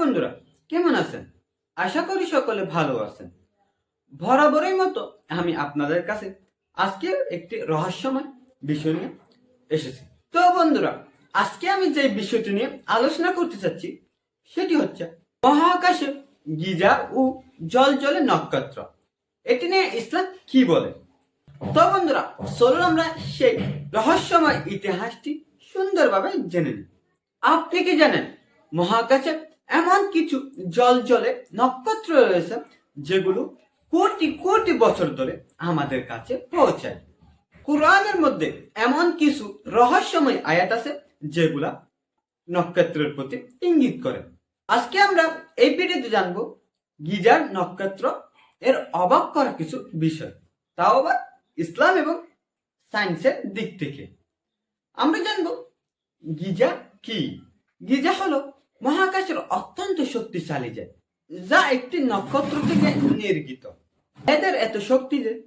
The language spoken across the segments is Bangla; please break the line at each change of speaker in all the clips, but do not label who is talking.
বন্ধুরা, কেমন আছেন? আশা করি সকলে ভালো আছেন। বরাবরের মতো আমি আপনাদের কাছে আজকে একটি রহস্যময় বিষয় নিয়ে এসেছি। তো বন্ধুরা, আজকে আমি যে বিষয়টি নিয়ে আলোচনা করতে চাচ্ছি, সেটি হচ্ছে মহাকাশে গিজা ও জল জলে নক্ষত্র। এটি নিয়ে ইসলাম কি বলে? তো বন্ধুরা, চলুন আমরা সেই রহস্যময় ইতিহাসটি সুন্দরভাবে জেনে নিই। আপনি কি জানেন মহাকাশে এমন কিছু জল জলে নক্ষত্র রয়েছে যেগুলো কোটি কোটি বছর ধরে আমাদের কাছে পৌঁছায়। কোরআনের মধ্যে এমন কিছু রহস্যময় আয়াত আছে যেগুলা নক্ষত্রের প্রতি ইঙ্গিত করে। আজকে আমরা এই ভিডিওতে জানব গিজার নক্ষত্র এর অবাক করা কিছু বিষয়। তাও আবার ইসলাম এবং সায়েন্সের দিক থেকে। আমরা জানব গিজা কি? গিজা হলো মহাকাশের অত্যন্ত শক্তিশালী যে, যা একটি নক্ষত্র থেকে নির্গিত। এদের এত শক্তি যে,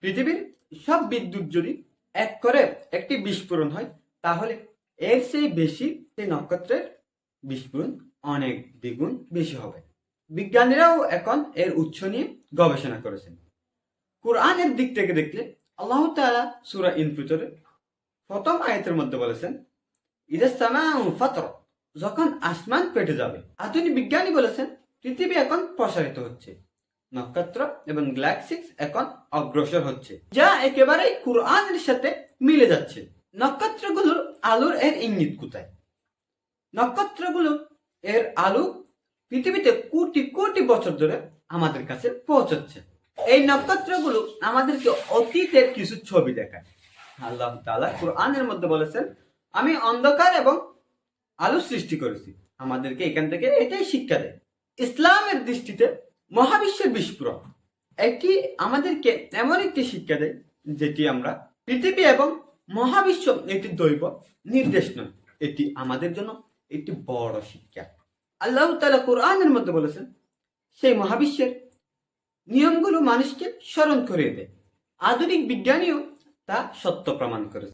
পৃথিবীর সব বিদ্যুৎ যদি এক করে একটি বিস্ফোরণ হয়, তাহলে এর সেই বেশি সেই নক্ষত্রের বিস্ফোরণ অনেক দ্বিগুণ বেশি হবে। বিজ্ঞানীরাও এখন এর উৎস নিয়ে গবেষণা করেছেন। কোরআনের দিক থেকে দেখলে আল্লাহ তাআলা সূরা ইনফিতরে প্রথম আয়াতের মধ্যে বলেছেন ইদা সামাউ ফাতর। যখন আসমান পেটে যাবে। আধুনিক বিজ্ঞানী বলেছেন, পৃথিবী এখন প্রসারিত হচ্ছে। নক্ষত্র এবং গ্যালাক্সিক্স এখন অগ্রসর হচ্ছে, যা একেবারেই কোরআনের সাথে মিলে যাচ্ছে। নক্ষত্রগুলোর আলোর এর ইঙ্গিত কোথায়? নক্ষত্রগুলো এর আলো পৃথিবীতে কোটি কোটি বছর ধরে আমাদের কাছে পৌঁছচ্ছে। এই নক্ষত্রগুলো আমাদেরকে অতীতের কিছু ছবি দেখায়। আল্লাহ তাআলা কোরআনের মধ্যে বলেছেন, আমি অন্ধকার এবং আলো সৃষ্টি করেছি। আমাদেরকে এখান থেকে এটাই শিক্ষা দেয়। ইসলামের দৃষ্টিতে মহাবিশ্বের বিস্ফোরক। এটি আমাদেরকে এমন একটি শিক্ষা দেয়, যেটি আমরা পৃথিবী এবং মহাবিশ্ব একটি দৈব নির্দেশ নয়। এটি আমাদের জন্য একটি বড় শিক্ষা। আল্লাহ তালা কোরআনের মধ্যে বলেছেন, সেই মহাবিশ্বের নিয়মগুলো মানুষকে স্মরণ করিয়ে দেয়। আধুনিক বিজ্ঞানীও তা সত্য প্রমাণ করেছে